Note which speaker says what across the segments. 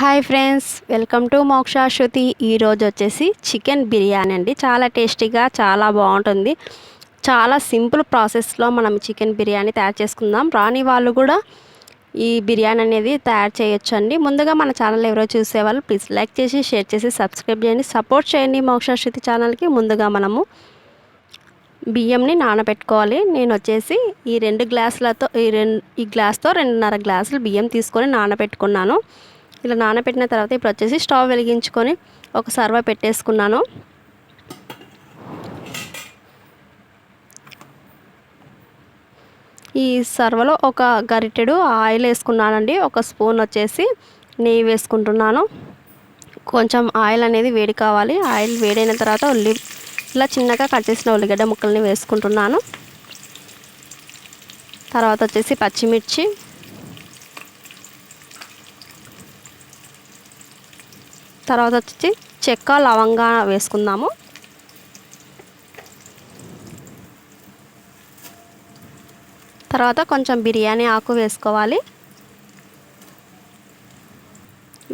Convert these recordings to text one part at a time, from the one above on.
Speaker 1: Hi friends welcome to మోక్ష శృతి. ఈరోజు వచ్చేసి చికెన్ బిర్యానీ అండి. చాలా టేస్టీగా చాలా బాగుంటుంది. చాలా సింపుల్ ప్రాసెస్లో మనం చికెన్ బిర్యానీ తయారు చేసుకుందాం. రాని వాళ్ళు కూడా ఈ బిర్యానీ అనేది తయారు చేయొచ్చు అండి ముందుగా మన ఛానల్ ఎవరో చూసేవాళ్ళు ప్లీజ్ లైక్ చేసి షేర్ చేసి సబ్స్క్రైబ్ చేయండి. సపోర్ట్ చేయండి మోక్ష శృతి ఛానల్కి. ముందుగా మనము బియ్యంని నానబెట్టుకోవాలి. నేను వచ్చేసి ఈ రెండు గ్లాసులతో ఈ రెండు ఈ గ్లాస్తో రెండున్నర గ్లాసులు బియ్యం తీసుకొని నానబెట్టుకున్నాను. ఇలా నానబెట్టిన తర్వాత ఇప్పుడు వచ్చేసి స్టవ్ వెలిగించుకొని ఒక సర్వ పెట్టేసుకున్నాను. ఈ సర్వలో ఒక గరిటెడు ఆయిల్ వేసుకున్నానండి. ఒక స్పూన్ వచ్చేసి నెయ్యి వేసుకుంటున్నాను. కొంచెం ఆయిల్ అనేది వేడి కావాలి. ఆయిల్ వేడైన తర్వాత ఉల్లి ఇలా చిన్నగా కట్ చేసిన ఉల్లిగడ్డ ముక్కల్ని వేసుకుంటున్నాను. తర్వాత వచ్చేసి పచ్చిమిర్చి. తర్వాత వచ్చి చెక్క లవంగా వేసుకుందాము. తర్వాత కొంచెం బిర్యానీ ఆకు వేసుకోవాలి.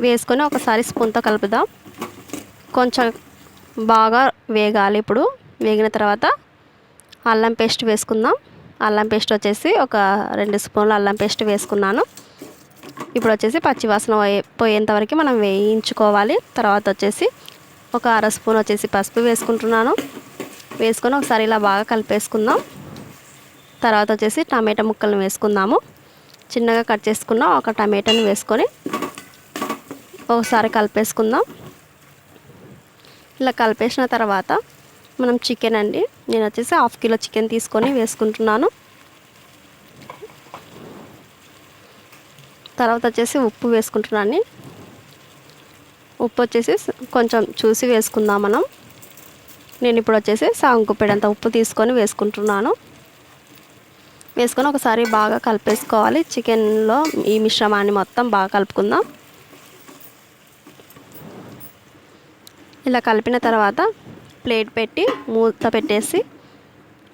Speaker 1: వేసుకొని ఒకసారి స్పూన్తో కలుపుదాం. కొంచెం బాగా వేగాలి ఇప్పుడు. వేగిన తర్వాత అల్లం పేస్ట్ వేసుకుందాం. అల్లం పేస్ట్ వచ్చేసి ఒక రెండు స్పూన్లు అల్లం పేస్ట్ వేసుకున్నాను. ఇప్పుడు వచ్చేసి పచ్చివాసన పోయేంత వరకు మనం వేయించుకోవాలి. తర్వాత వచ్చేసి ఒక అర స్పూన్ వచ్చేసి పసుపు వేసుకుంటున్నాను. వేసుకొని ఒకసారి ఇలా బాగా కలిపేసుకుందాం. తర్వాత వచ్చేసి టమాటా ముక్కలను వేసుకుందాము. చిన్నగా కట్ చేసుకున్న ఒక టమాటాని వేసుకొని ఒకసారి కలిపేసుకుందాం. ఇలా కలిపేసిన తర్వాత మనం చికెన్ అండి నేను వచ్చేసి హాఫ్ కిలో చికెన్ తీసుకొని వేసుకుంటున్నాను. తర్వాత వచ్చేసి ఉప్పు వేసుకుంటున్నాను ఉప్పు వచ్చేసి కొంచెం చూసి వేసుకుందాం మనం. నేను ఇప్పుడు వచ్చేసి సాంగుప్పెడంత ఉప్పు తీసుకొని వేసుకుంటున్నాను. వేసుకొని ఒకసారి బాగా కలిపేసుకోవాలి. చికెన్లో ఈ మిశ్రమాన్ని మొత్తం బాగా కలుపుకుందాం. ఇలా కలిపిన తర్వాత ప్లేట్ పెట్టి మూత పెట్టేసి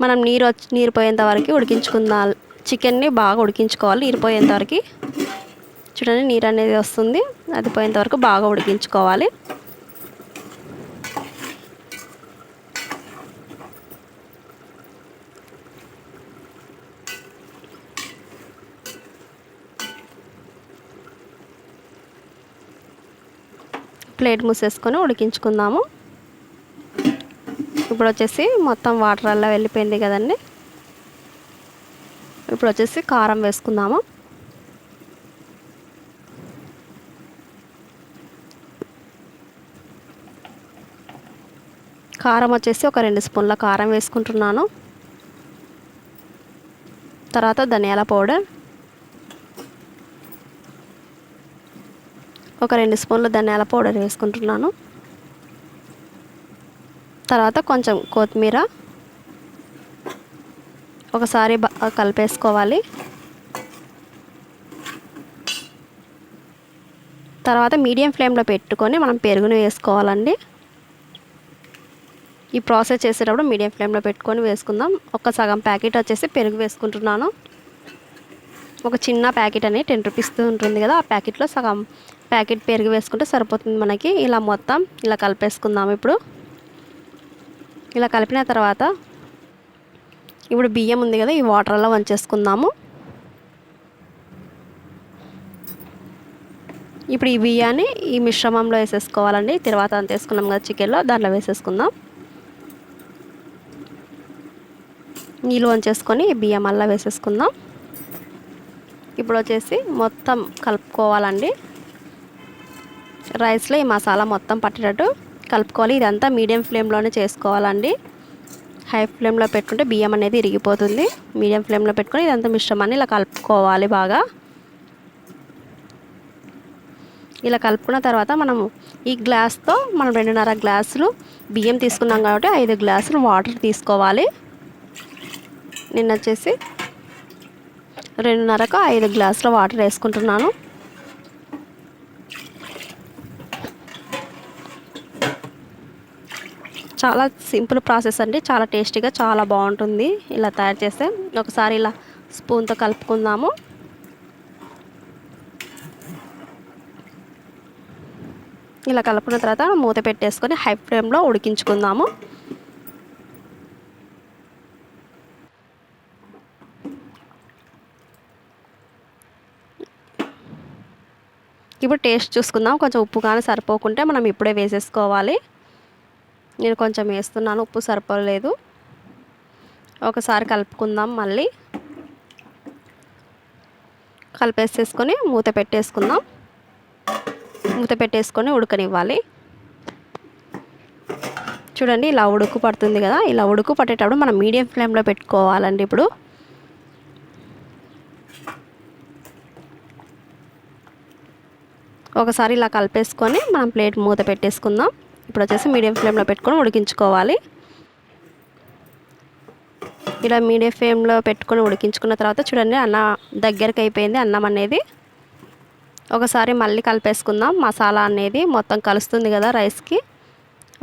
Speaker 1: మనం నీరు వచ్చి నీరు పోయేంత వరకు ఉడికించుకుందాం. చికెన్ని బాగా ఉడికించుకోవాలి. నీరు పోయేంత వరకు. చూడండి నీరు అనేది వస్తుంది. అది పోయేంత వరకు బాగా ఉడికించుకోవాలి. ప్లేట్ మూసేసుకొని ఉడికించుకుందాము. ఇప్పుడు వచ్చేసి మొత్తం వాటర్ అలా వెళ్ళిపోయింది కదండి. ఇప్పుడు వచ్చేసి కారం వేసుకుందాము. కారం వచ్చేసి ఒక రెండు స్పూన్ల కారం వేసుకుంటున్నాను. తర్వాత ధనియాల పౌడర్. ఒక రెండు స్పూన్ల ధనియాల పౌడర్ వేసుకుంటున్నాను. తర్వాత కొంచెం కొత్తిమీర. ఒకసారి బాగా కలిపేసుకోవాలి. తర్వాత మీడియం ఫ్లేమ్లో పెట్టుకొని మనం పెరుగును వేసుకోవాలండి. ఈ ప్రాసెస్ చేసేటప్పుడు మీడియం ఫ్లేమ్లో పెట్టుకొని వేసుకుందాం. ఒక సగం ప్యాకెట్ వచ్చేసి పెరుగు వేసుకుంటున్నాను. ఒక చిన్న ప్యాకెట్ అని టెన్ రూపీస్ ఉంటుంది కదా ఆ ప్యాకెట్లో సగం ప్యాకెట్ పెరుగు వేసుకుంటే సరిపోతుంది మనకి. ఇలా మొత్తం ఇలా కలిపేసుకుందాం ఇప్పుడు. ఇలా కలిపిన తర్వాత ఇప్పుడు బియ్యం ఉంది కదా ఈ వాటర్లో వంచేసుకుందాము. ఇప్పుడు ఈ బియ్యాన్ని ఈ మిశ్రమంలో వేసేసుకోవాలండి. తర్వాత అంత వేసుకున్నాం కదా చికెన్లో దాంట్లో వేసేసుకుందాం. నీళ్ళు వంచేసుకొని బియ్యం అల్లా వేసేసుకుందాం. ఇప్పుడు వచ్చేసి మొత్తం కలుపుకోవాలండి. రైస్లో ఈ మసాలా మొత్తం పట్టేటట్టు కలుపుకోవాలి. ఇదంతా మీడియం ఫ్లేమ్లోనే చేసుకోవాలండి. హై ఫ్లేమ్లో పెట్టుకుంటే బియ్యం అనేది ఇరిగిపోతుంది. మీడియం ఫ్లేమ్లో పెట్టుకొని ఇదంతా మిశ్రమాన్ని ఇలా కలుపుకోవాలి బాగా. ఇలా కలుపుకున్న తర్వాత మనము ఈ గ్లాస్తో మనం రెండున్నర గ్లాసులు బియ్యం తీసుకున్నాం కాబట్టి ఐదు గ్లాసులు వాటర్ తీసుకోవాలి. నిన్న వచ్చేసి రెండున్నరకు ఐదు గ్లాసుల వాటర్ వేసుకుంటున్నాను. చాలా సింపుల్ ప్రాసెస్ అండి చాలా టేస్టీగా చాలా బాగుంటుంది. ఇలా తయారు చేస్తే ఒకసారి ఇలా స్పూన్తో కలుపుకుందాము. ఇలా కలుపుకున్న తర్వాత మూత పెట్టేసుకొని హై ఫ్లేమ్లో ఉడికించుకుందాము. ఇప్పుడు టేస్ట్ చూసుకుందాం. కొంచెం ఉప్పు కానీ సరిపోకుంటే మనం ఇప్పుడే వేసేసుకోవాలి. నేను కొంచెం వేస్తున్నాను. ఉప్పు సరిపోలేదు. ఒకసారి కలుపుకుందాం మళ్ళీ. కలిపేసేసుకొని మూత పెట్టేసుకుందాం. మూత పెట్టేసుకొని ఉడకనివ్వాలి. చూడండి ఇలా ఉడుకు పడుతుంది కదా. ఇలా ఉడుకు పట్టేటప్పుడు మనం మీడియం ఫ్లేమ్లో పెట్టుకోవాలండి ఇప్పుడు. ఒకసారి ఇలా కలిపేసుకొని మనం ప్లేట్ మూత పెట్టేసుకుందాం. ఇప్పుడు వచ్చేసి మీడియం ఫ్లేమ్లో పెట్టుకొని ఉడికించుకోవాలి. ఇలా మీడియం ఫ్లేమ్లో పెట్టుకొని ఉడికించుకున్న తర్వాత చూడండి అన్న దగ్గరికి అయిపోయింది అన్నం అనేది. ఒకసారి మళ్ళీ కలిపేసుకుందాం. మసాలా అనేది మొత్తం కలుస్తుంది కదా రైస్కి.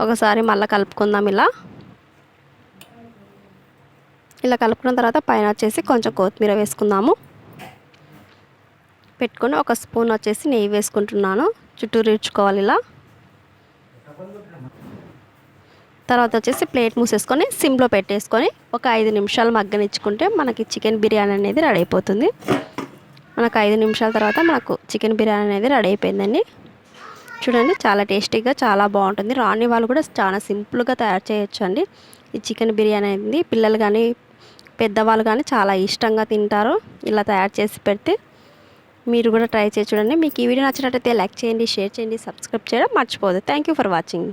Speaker 1: ఒకసారి మళ్ళీ కలుపుకుందాం ఇలా. ఇలా కలుపుకున్న తర్వాత పైన వచ్చేసి కొంచెం కొత్తిమీర వేసుకుందాము. పెట్టుకొని ఒక స్పూన్ వచ్చేసి నెయ్యి వేసుకుంటున్నాను. చుట్టూ రుచుకోవాలి ఇలా. తర్వాత వచ్చేసి ప్లేట్ మూసేసుకొని సిమ్లో పెట్టేసుకొని ఒక ఐదు నిమిషాలు మగ్గనిచ్చుకుంటే మనకి చికెన్ బిర్యానీ అనేది రెడీ అయిపోతుంది. మనకు ఐదు నిమిషాల తర్వాత మనకు చికెన్ బిర్యానీ అనేది రెడీ అయిపోయిందండి. చూడండి చాలా టేస్టీగా చాలా బాగుంటుంది. రాని వాళ్ళు కూడా చాలా సింపుల్గా తయారు చేయొచ్చు అండి. ఈ చికెన్ బిర్యానీ అనేది పిల్లలు కానీ పెద్దవాళ్ళు కానీ చాలా ఇష్టంగా తింటారు. ఇలా తయారు చేసి పెడితే మీరు కూడా ట్రై చేసి చూడండి. మీకు ఈ వీడియో నచ్చినట్టయితే లైక్ చేయండి షేర్ చేయండి సబ్స్క్రైబ్ చేయడం మర్చిపోదు థ్యాంక్ యూ ఫర్ వాచింగ్